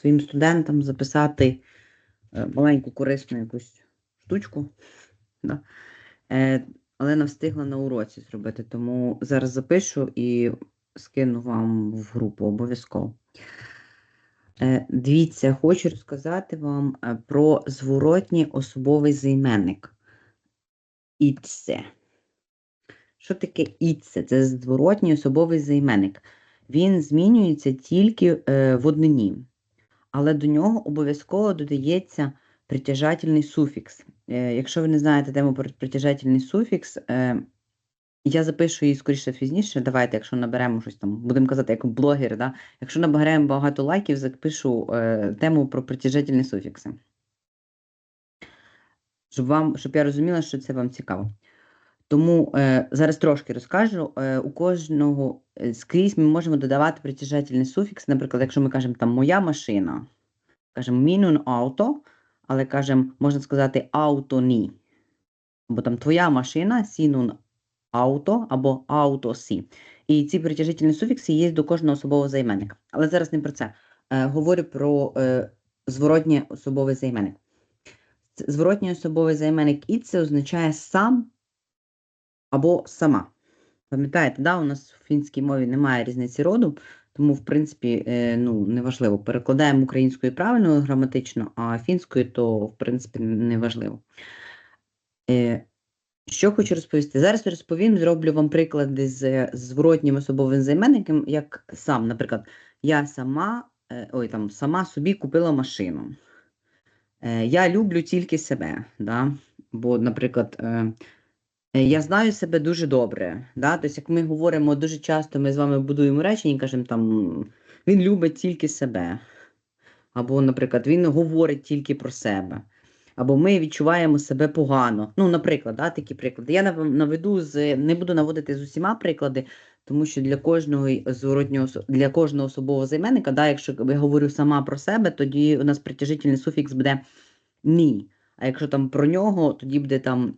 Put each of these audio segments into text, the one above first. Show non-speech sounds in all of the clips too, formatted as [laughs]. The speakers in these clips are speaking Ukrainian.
своїм студентам записати е, маленьку корисну якусь штучку. [laughs] Да. Е, але не встигла на уроці зробити, тому зараз запишу і скину вам в групу обов'язково. Е, Дивіться, хочу розказати вам про зворотній особовий займенник. Іце. Що таке іце? Це зворотній особовий займенник. Він змінюється тільки в однині, але до нього обов'язково додається притяжательний суфікс. Е, якщо ви не знаєте тему про притяжательний суфікс, е, я запишу її скоріше пізніше. Давайте, якщо наберемо щось там, будемо казати, як блогер, да? якщо наберемо багато лайків, запишу е, тему про притяжательні суфікси. Щоб, вам, щоб я розуміла, що це вам цікаво. Тому е, зараз трошки розкажу. Е, у кожного е, скрізь ми можемо додавати притяжательний суфікс. Наприклад, якщо ми кажемо там моя машина, кажемо мінун ауто, але кажемо, можна сказати ауто ні. Або там твоя машина, сінун ауто або ауто сі. І ці притяжительні суфікси є до кожного особового займенника. Але зараз не про це. Е, говорю про е, зворотній особовий займенник. Зворотній особовий займенник і це означає сам або сама. Пам'ятаєте, да, у нас в фінській мові немає різниці роду, тому, в принципі, е, ну, неважливо. Перекладаємо українською правильно граматично, а фінською то, в принципі, неважливо. Е, що хочу розповісти? Зараз розповім, зроблю вам приклади з зворотнім особовим займенником, як сам, наприклад, я сама, е, ой, там, сама собі купила машину. Я люблю тільки себе. Да? Бо, наприклад, я знаю себе дуже добре. Да? Тобто, як ми говоримо дуже часто, ми з вами будуємо речення і кажемо, там, він любить тільки себе. Або, наприклад, він говорить тільки про себе. Або ми відчуваємо себе погано. Ну, наприклад, да, такі приклади. Я наведу з не буду наводити з усіма приклади, тому що для кожного зворотнього для кожного особового займенника, да, якщо я говорю сама про себе, тоді у нас притяжительний суфікс буде ні. А якщо там про нього, тоді буде там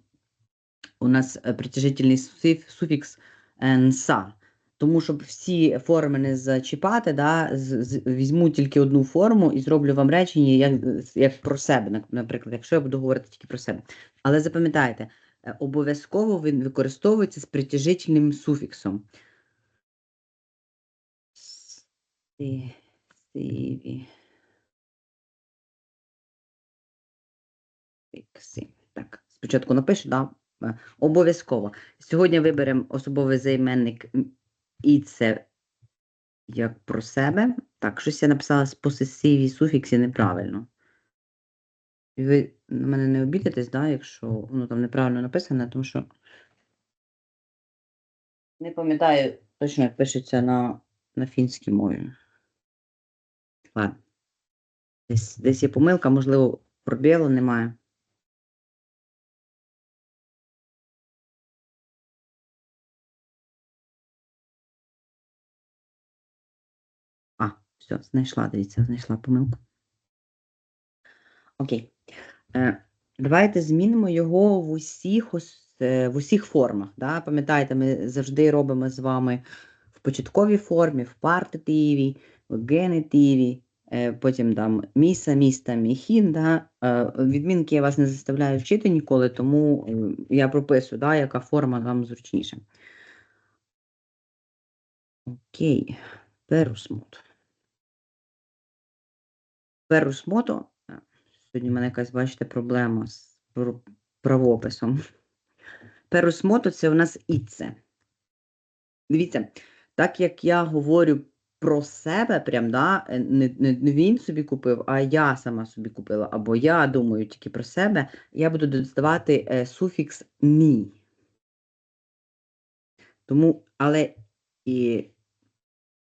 у нас е, притяжительний суфікс е, нса. Тому щоб всі форми не зачіпати, да, з, з, візьму тільки одну форму і зроблю вам речення як, як про себе, наприклад, якщо я буду говорити тільки про себе. Але запам'ятайте, е, обов'язково він використовується з притяжительним суфіксом. Так, спочатку напишу, да? Е, обов'язково. Сьогодні виберемо особовий займенник і це як про себе. Так, щось я написала з посесиві суфіксі неправильно. Ви на мене не обідитесь, да, якщо воно там неправильно написане, тому що не пам'ятаю точно, як пишеться на, на фінській мові. Ладно. Десь, десь є помилка, можливо, пробілу немає. Все, знайшла, дивіться, знайшла помилку. Окей. Е, давайте змінимо його в усіх, е, в усіх формах. Да? Пам'ятаєте, ми завжди робимо з вами в початковій формі, в партитиві, в генетиві, е, потім там міса, міста, міхін. Да? Відмінки я вас не заставляю вчити ніколи, тому я прописую, да, яка форма вам зручніша. Окей, перусмут. Перусмото. а, Сьогодні в мене якась, бачите, проблема з пр- правописом. Перусмото це у нас іце. Дивіться, так як я говорю про себе, прям, да, е, не, не, він собі купив, а я сама собі купила, або я думаю тільки про себе, я буду додавати е, суфікс мі. Тому, але і,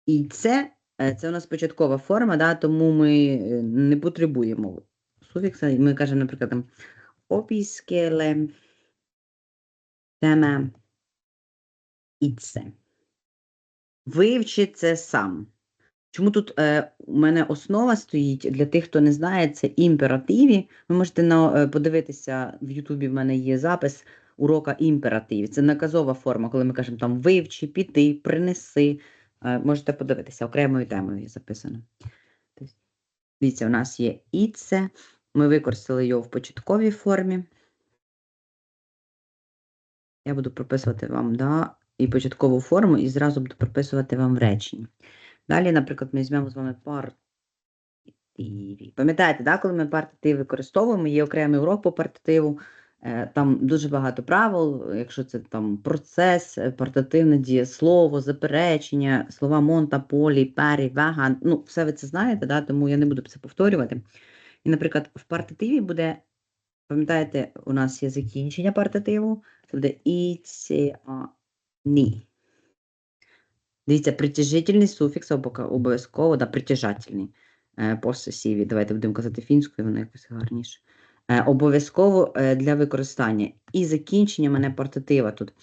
і це, це у нас початкова форма, да, тому ми е, не потребуємо суфікса. Ми кажемо, наприклад, там опіскеле теме іце. Вивчи це сам. Чому тут е, у мене основа стоїть для тих, хто не знає, це імперативі. Ви можете на, е, подивитися в Ютубі, в мене є запис урока імперативів. Це наказова форма, коли ми кажемо там вивчи, піти, принеси. Можете подивитися, окремою темою є записано. Тобто, Дивіться, у нас є іце. Ми використали його в початковій формі. Я буду прописувати вам да, і початкову форму, і зразу буду прописувати вам в реченні. Далі, наприклад, ми візьмемо з вами партитиві. Пам'ятаєте, да, коли ми партитив використовуємо, є окремий урок по партитиву. Е, Там дуже багато правил, якщо це там процес, е, партативне дієслово, заперечення, слова монта, полі, пері, веган. Ну, все ви це знаєте, да, тому я не буду це повторювати. І, наприклад, в партитиві буде, пам'ятаєте, у нас є закінчення партитиву, це буде а, ні. Дивіться, притяжительний суфікс обов'язково, да, притяжательний е, посесіві. Давайте будемо казати фінською, воно якось гарніше. Е, обов'язково е, для використання. І закінчення мене партатива тут.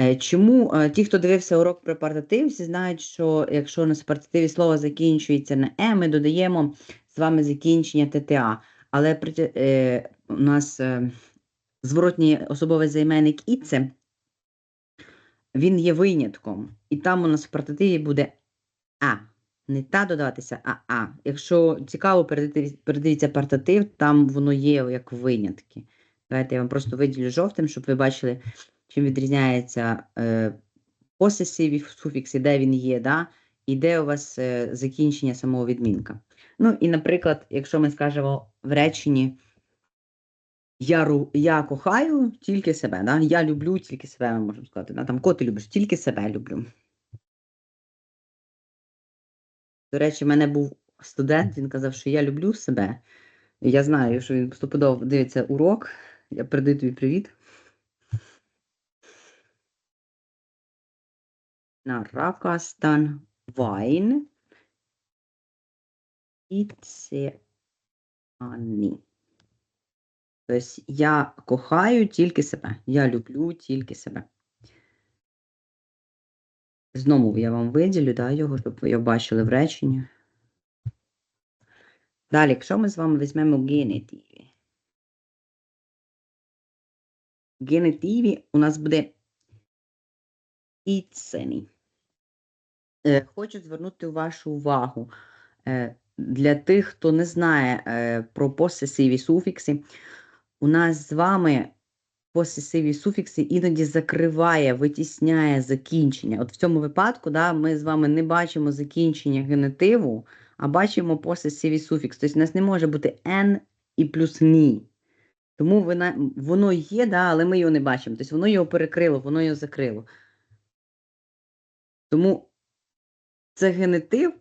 Е, Чому ті, хто дивився урок про партатив, всі знають, що якщо у нас в партативі слово закінчується на е, ми додаємо з вами закінчення ТТА. Але притя- е, у нас е, зворотній особовий займенник іце, він є винятком. І там у нас в партативі буде а. Не та додаватися, а а. Якщо цікаво, передивіться, партатив, там воно є як винятки. Давайте я вам просто виділю жовтим, щоб ви бачили, чим відрізняється е, посесиві суфікси, де він є, да? і де у вас е, закінчення самого відмінка. Ну і, наприклад, якщо ми скажемо в реченні я, я кохаю тільки себе, да? я люблю тільки себе, ми можемо сказати. Да? Там, кого ти любиш? Тільки себе люблю. До речі, в мене був студент, він казав, що я люблю себе. Я знаю, що він стопудово дивиться урок. Я передаю тобі привіт. Вайн. І це Ані. Тобто я кохаю тільки себе. Я люблю тільки себе. Знову я вам виділю да, його, щоб ви його бачили в реченні. Далі, якщо ми з вами візьмемо генетиві. Генетиві у нас буде іцені. Хочу звернути вашу увагу. е, Для тих, хто не знає е, про посесиві суфікси, у нас з вами посесиві суфікси іноді закриває, витісняє закінчення. От в цьому випадку да, ми з вами не бачимо закінчення генетиву, а бачимо посесиві суфікс. Тобто у нас не може бути «н» і плюс «ні». Тому вона, воно є, да, але ми його не бачимо. Тобто воно його перекрило, воно його закрило. Тому це генетив,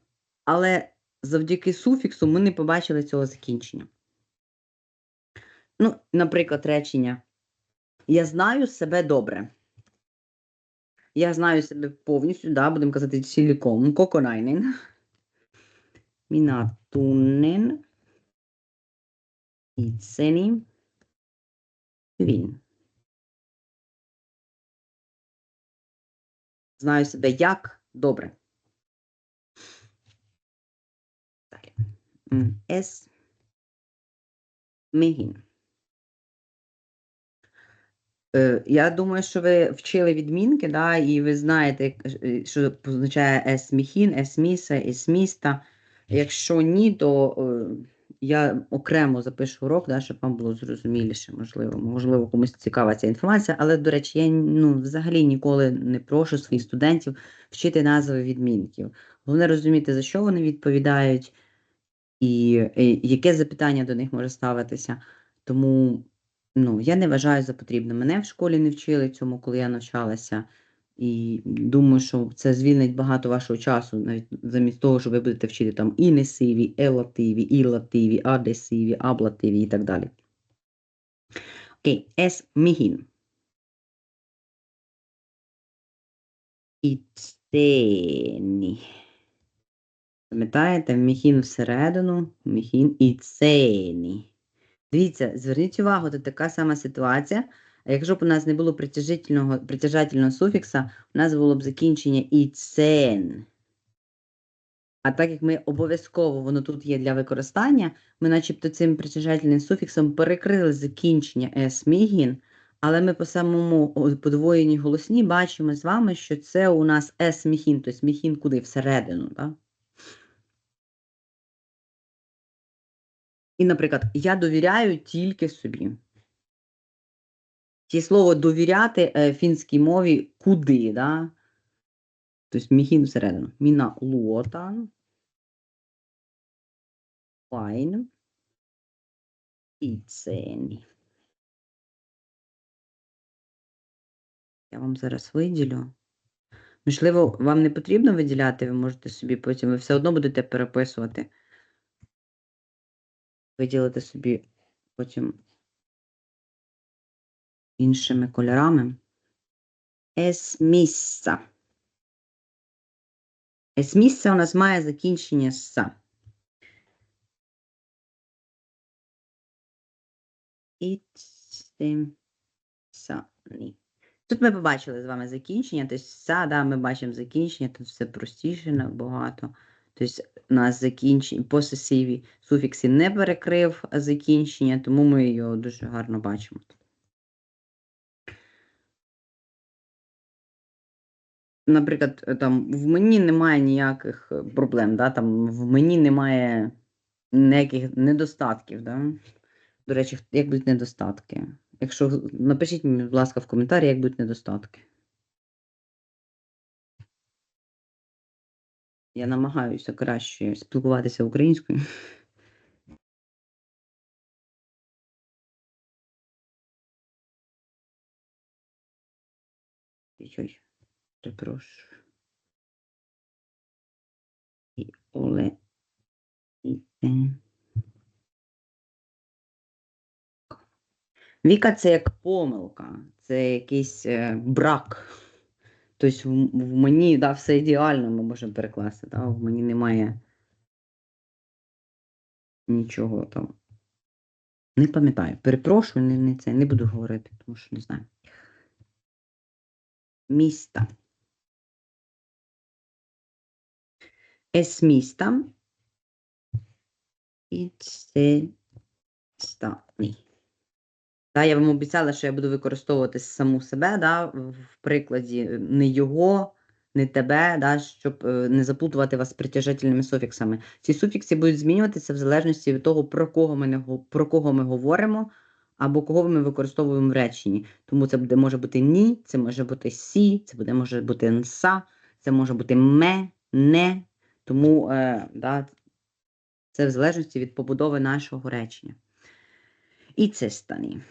але завдяки суфіксу ми не побачили цього закінчення. Ну, наприклад, речення. Я знаю себе добре. Я знаю себе повністю, да, будемо казати ціліком. Коконайнен. Міна туннен. Іцені. Він. Знаю себе як добре. Далі. Ес. Мігін. Е, Я думаю, що ви вчили відмінки, да, і ви знаєте, е, що означає есміхін, есміса, есміста. Якщо ні, то е, я окремо запишу урок, да, щоб вам було зрозуміліше, можливо. Можливо, комусь цікава ця інформація. Але, до речі, я ну, взагалі ніколи не прошу своїх студентів вчити назви відмінків. Головне розуміти, за що вони відповідають, і, і яке запитання до них може ставитися. Тому ну, я не вважаю за потрібне. Мене в школі не вчили цьому, коли я навчалася. І думаю, що це звільнить багато вашого часу, навіть замість того, що ви будете вчити там і несиві, елативі, ілативі, адесиві, аблативі і так далі. Окей, ес мігін. Іцені. Пам'ятаєте, міхін всередину, міхін і цені. Дивіться, зверніть увагу, тут така сама ситуація. А якщо б у нас не було притяжительного, притяжательного суфікса, у нас було б закінчення і цен. А так як ми обов'язково воно тут є для використання, ми начебто цим притяжательним суфіксом перекрили закінчення есмігін, але ми по самому подвоєній голосні бачимо з вами, що це у нас есміхін, тобто міхін куди? Всередину. Так? І, наприклад, я довіряю тільки собі. Ці слово довіряти в фінській мові куди, да? Тобто міхін всередину. Міна луотан. Файн. Іцені. Я вам зараз виділю. Можливо, вам не потрібно виділяти, ви можете собі потім, ви все одно будете переписувати. Виділити собі потім іншими кольорами. Есмісса. Есмісса у нас має закінчення са. Іцемсані. Тут ми побачили з вами закінчення, тобто са, да, ми бачимо закінчення, тут все простіше набагато. Тобто у нас закінчення, посесиві суфікси не перекрив закінчення, тому ми його дуже гарно бачимо. Наприклад, там в мені немає ніяких проблем, да? там в мені немає ніяких недостатків. Да? До речі, як будуть недостатки? Якщо напишіть мені, будь ласка, в коментарі, як будуть недостатки. Я намагаюся краще спілкуватися українською. Ой, перепрошую. І Оле. І. Віка це як помилка, це якийсь е, брак. Тобто в, мені да, все ідеально, ми можемо перекласти. Да? В мені немає нічого там. Не пам'ятаю. Перепрошую, не, не це, не буду говорити, тому що не знаю. Міста. Ес міста. І це стані. Да, я вам обіцяла, що я буду використовувати саму себе да, в прикладі не його, не тебе, да, щоб е, не заплутувати вас з притяжательними суфіксами. Ці суфікси будуть змінюватися в залежності від того, про кого ми не про кого ми говоримо, або кого ми використовуємо в реченні. Тому це буде може бути ні, це може бути сі, це буде може бути нса, це може бути ме, не. Тому е, да, це в залежності від побудови нашого речення. І це стані.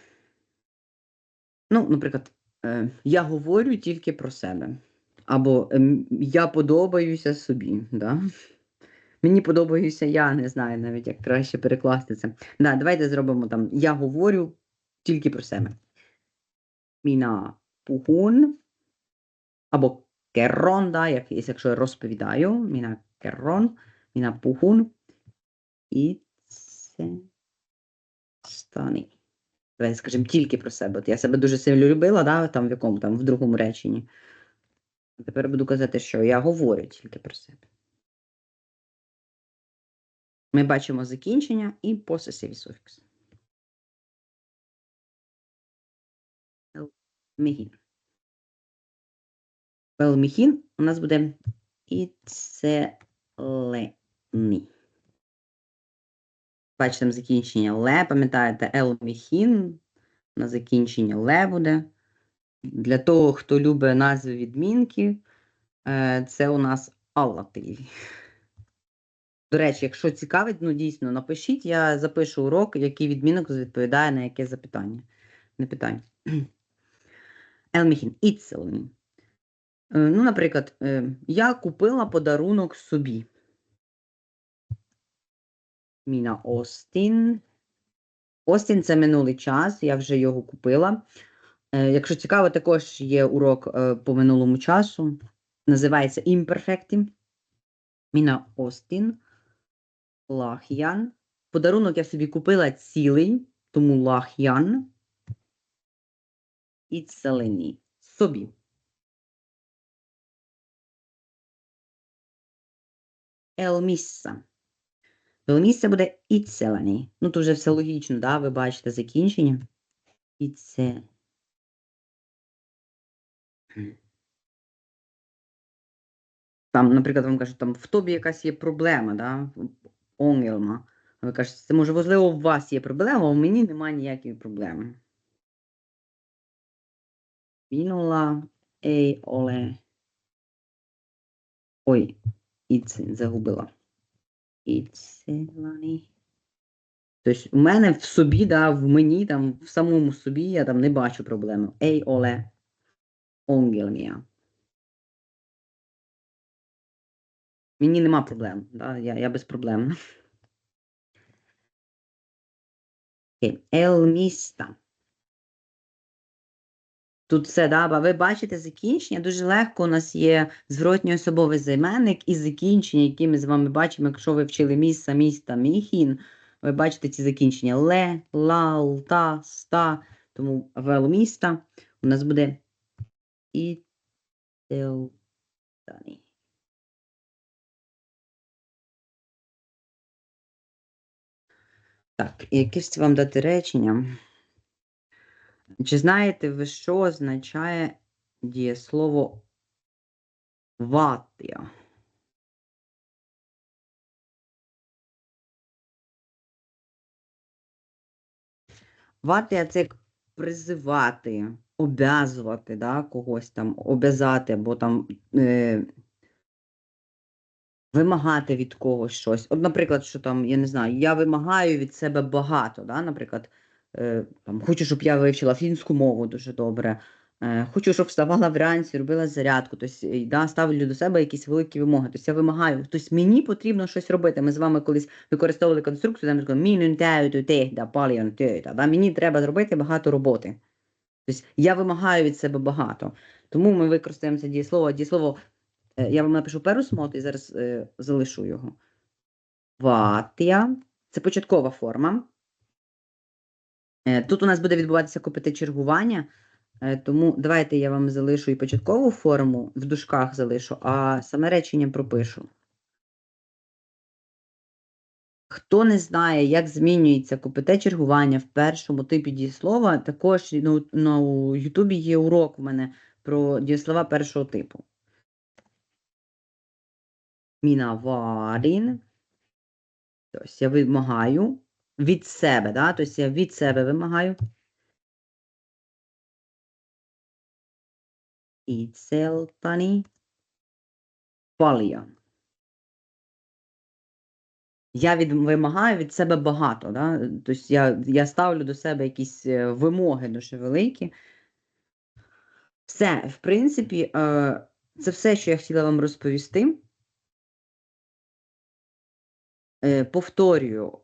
Ну, наприклад, е, я говорю тільки про себе. Або ем, я подобаюся собі. Да? Мені подобаюся я, не знаю навіть, як краще перекласти це. Да, давайте зробимо там. Я говорю тільки про себе. Міна пухун. Або керон, да, як, якщо я розповідаю. Міна керон, міна пухун. І це стані. Давайте скажемо тільки про себе. От я себе дуже сильно любила, да, там в якому там в другому реченні. Тепер буду казати, що я говорю тільки про себе. Ми бачимо закінчення і посесиві суфікс. Мігін. Велміхін у нас буде іцелені. Бачите, там закінчення ле, пам'ятаєте, елміхін на закінчення ле буде. Для того, хто любить назви відмінки, е, це у нас аллативі. До речі, якщо цікавить, ну дійсно напишіть, я запишу урок, який відмінок відповідає на яке запитання. Не питання. [clears throat] Елміхін, іцелені. Ну, наприклад, е, я купила подарунок собі. Міна Остін. Остін це минулий час, я вже його купила. Е, Якщо цікаво, також є урок е, по минулому часу. Називається Imperfecti. Міна Остін. Лах'ян. Подарунок я собі купила цілий, тому лах'ян. І целені. Собі. Елмісса. Елмісса буде іцелені. Ну, тут вже все логічно, да? ви бачите закінчення. Іце. Там, наприклад, вам кажуть, там в тобі якась є проблема, да? Онгелма. Ви кажете, це може, можливо, у вас є проблема, а у мені немає ніякої проблеми. Minulla ei ole. Ой, itse загубила. Itselläni. Тобто у мене в собі, да, в мені, там, в самому собі я там не бачу проблеми. Ei ole ongelmia. Мені нема проблем, да, я, я безпроблемна. [laughs] Окей. Елміста. Тут все, да, ба- ви бачите закінчення. Дуже легко у нас є зворотній особовий займенник і закінчення, які ми з вами бачимо, якщо ви вчили місца, міста, міхін, ви бачите ці закінчення ле, ла, та, ста. Тому вел міста у нас буде і телтані. Так, якесь вам дати речення. Чи знаєте ви, що означає дієслово ватія? Ватія це як призивати, обязувати, да, когось там, обязати, або там е, вимагати від когось щось. От, наприклад, що там, я не знаю, я вимагаю від себе багато, да, наприклад, там, хочу, щоб я вивчила фінську мову дуже добре. Е, Хочу, щоб вставала вранці, робила зарядку, тобто, да, ставлю до себе якісь великі вимоги. Тобто я вимагаю, тобто мені потрібно щось робити. Ми з вами колись використовували конструкцію, там да? Мені треба зробити багато роботи. Тобто я вимагаю від себе багато. Тому ми використаємо це дієслово. Дієслово, е, я вам напишу перусмот і зараз е, залишу його. Ватія. Це початкова форма. Е, Тут у нас буде відбуватися копите чергування. Е, Тому давайте я вам залишу і початкову форму, в дужках залишу, а саме речення пропишу. Хто не знає, як змінюється копите чергування в першому типі дієслова, також ну, на Ютубі є урок у мене про дієслова першого типу. Міна варін. Тобто я вимагаю від себе, да? тобто я від себе вимагаю. Itseltäni paljon. Я від, вимагаю від себе багато. Да? Тобто я, я ставлю до себе якісь е, вимоги дуже великі. Все, в принципі, е, це все, що я хотіла вам розповісти. Е, Повторюю,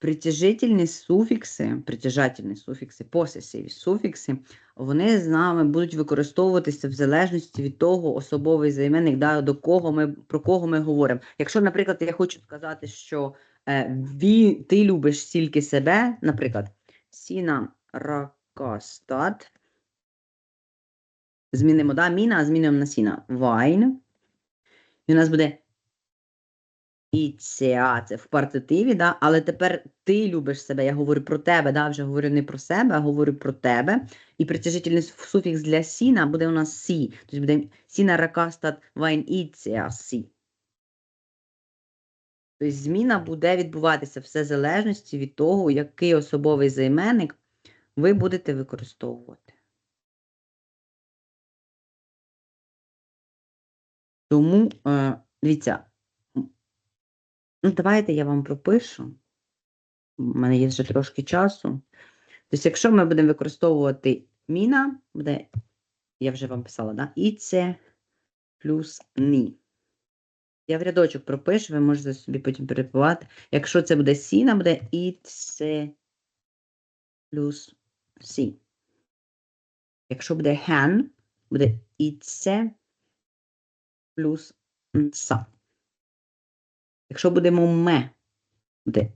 притяжительні суфікси, притяжательні суфікси, посесиві суфікси, вони з нами будуть використовуватися в залежності від того особовий займенник, да, до кого ми, про кого ми говоримо. Якщо, наприклад, я хочу сказати, що е, ві, ти любиш тільки себе, наприклад, сіна ракастат, змінимо, да, міна, а змінимо на сіна, вайн, і у нас буде це в партитиві, да? але тепер ти любиш себе, я говорю про тебе, да? вже говорю не про себе, а говорю про тебе. І притяжительний суфікс для сіна буде у нас сі. Тобто буде сіна ракастат вайн іцеа сі. Тобто зміна буде відбуватися все залежності від того, який особовий займенник ви будете використовувати. Тому, е, дивіться, Ну, давайте я вам пропишу. У мене є вже трошки часу. Тобто, якщо ми будемо використовувати міна, буде, я вже вам писала, да? іце плюс ні. Я в рядочок пропишу, ви можете собі потім перепливати. Якщо це буде сіна, буде іце плюс сі. Якщо буде ген, буде іце плюс нса. Якщо будемо ме, буде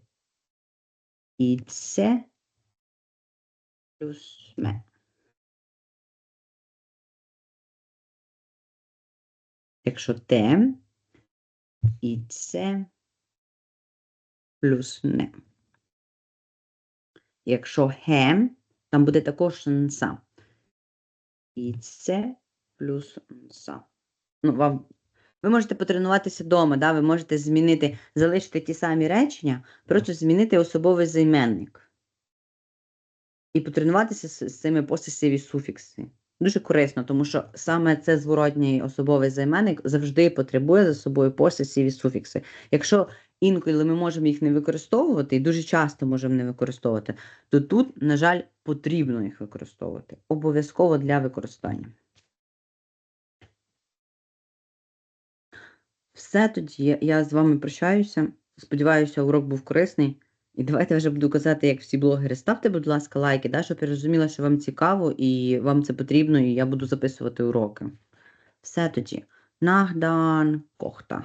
і це плюс ме. Якщо те, і це плюс не. Якщо гем, там буде також нса. І це плюс нса. Ну, вам Ви можете потренуватися вдома, да? ви можете змінити, залишити ті самі речення, просто змінити особовий займенник. І потренуватися з, з цими посесиві суфікси. Дуже корисно, тому що саме це зворотній особовий займенник завжди потребує за собою посесиві суфікси. Якщо інколи ми можемо їх не використовувати, і дуже часто можемо не використовувати, то тут, на жаль, потрібно їх використовувати. Обов'язково для використання. Все тоді. Я з вами прощаюся. Сподіваюся, урок був корисний. І давайте вже буду казати, як всі блогери. Ставте, будь ласка, лайки, да, щоб я розуміла, що вам цікаво і вам це потрібно, і я буду записувати уроки. Все тоді. Нагдан кохта.